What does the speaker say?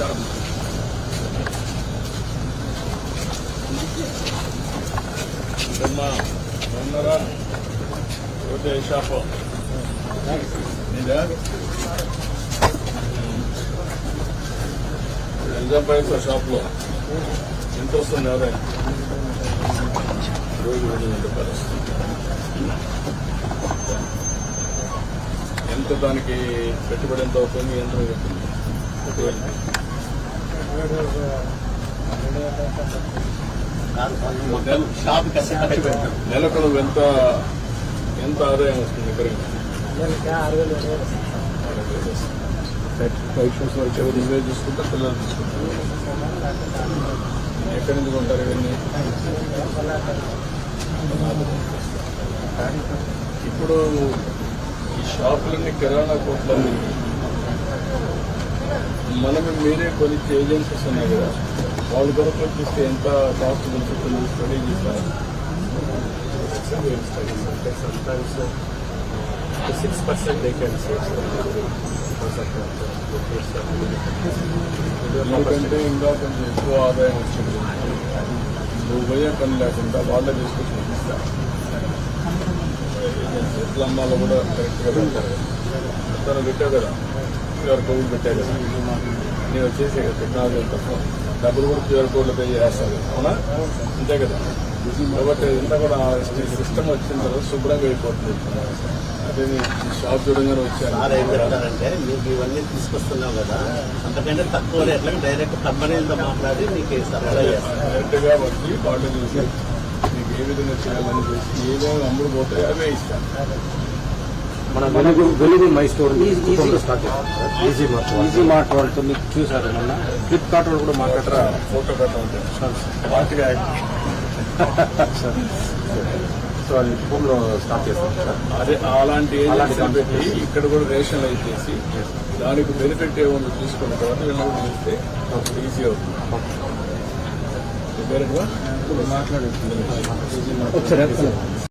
నమస్కారం ఉన్నారా shop exam పైసా షాప్లో ఎంత వస్తుంది ఎవరైనా రోజు రెండు వందల రూపాయలు వస్తుంది ఎంత దానికి పెట్టుబడి ఎంత అవుతుంది? ఎంత అవుతుంది నెలకు నువ్వు ఎంత ఎంత ఆదాయం వస్తుంది ఇద్దరికి ఫంక్షన్స్ వరకు నువ్వే చూసుకుంటా పిల్లలు తీసుకుంటారు ఎక్కడి నుంచి కొంటారు ఇవన్నీ ఇప్పుడు ఈ షాపులన్నీ కిరాణా కొట్లన్నీ మనం మీరే కొన్ని ఏజెన్సీస్ ఉన్నాయి కదా వాళ్ళ కొరకు చూస్తే ఎంత కాస్ట్ ఉంటుంది స్టడీ చేస్తారు సిక్స్ పర్సెంట్ ఎందుకంటే ఇంకా కొంచెం ఎక్కువ ఆదాయం వచ్చింది. నువ్వు పోయే పని లేకుండా వాళ్ళే తీసుకొచ్చి పంపిస్తారు. ఎట్లా అమ్మాలో కూడా కరెక్ట్గా పెడతారు తను పెట్టావు కదా. క్యూఆర్ కోడ్ పెట్టావు కదా. నేను వచ్చేసే కదా టెక్నాలజీ తప్ప డబ్బులు కూడా క్యూఆర్ కోడ్లో పే చేస్తారు అవునా? అంతే కదా. కాబట్టి ఇంత కూడా సిస్టమ్ వచ్చిన తర్వాత శుభ్రంగా అయిపోతుంది. అదే నేను షాప్ చూడంగానే ఏం వచ్చాను చెప్తారంటే మీకు ఇవన్నీ తీసుకొస్తున్నావు కదా. అంతకంటే తక్కువ రేట్లకు డైరెక్ట్ కంపెనీలతో మాట్లాడి మీకు సప్లై డైరెక్ట్గా వచ్చి వాళ్ళు చూసి మీకు ఏ విధంగా చేయాలని చూసి ఏమేమి అమ్ముడు పోతాయో అవే ఇస్తాను మన వెలుగు వెలుగు my store start easy mart easy mart వాళ్ళతో మీకు చూసారు మొన్న. ఫ్లిప్కార్ట్ వాళ్ళు కూడా మాట్లాడరా? ఫోటో పార్టీగా సో అది హోమ్లో స్టార్ట్ చేస్తాం. సార్. అదే అలాంటి పెట్టి ఇక్కడ కూడా రేషనలైజ్ చేసి దానికి బెనిఫిట్ ఏమన్నా తీసుకున్న తర్వాత వీళ్ళని చూస్తే ఈజీ అవుతుంది. మాట్లాడండి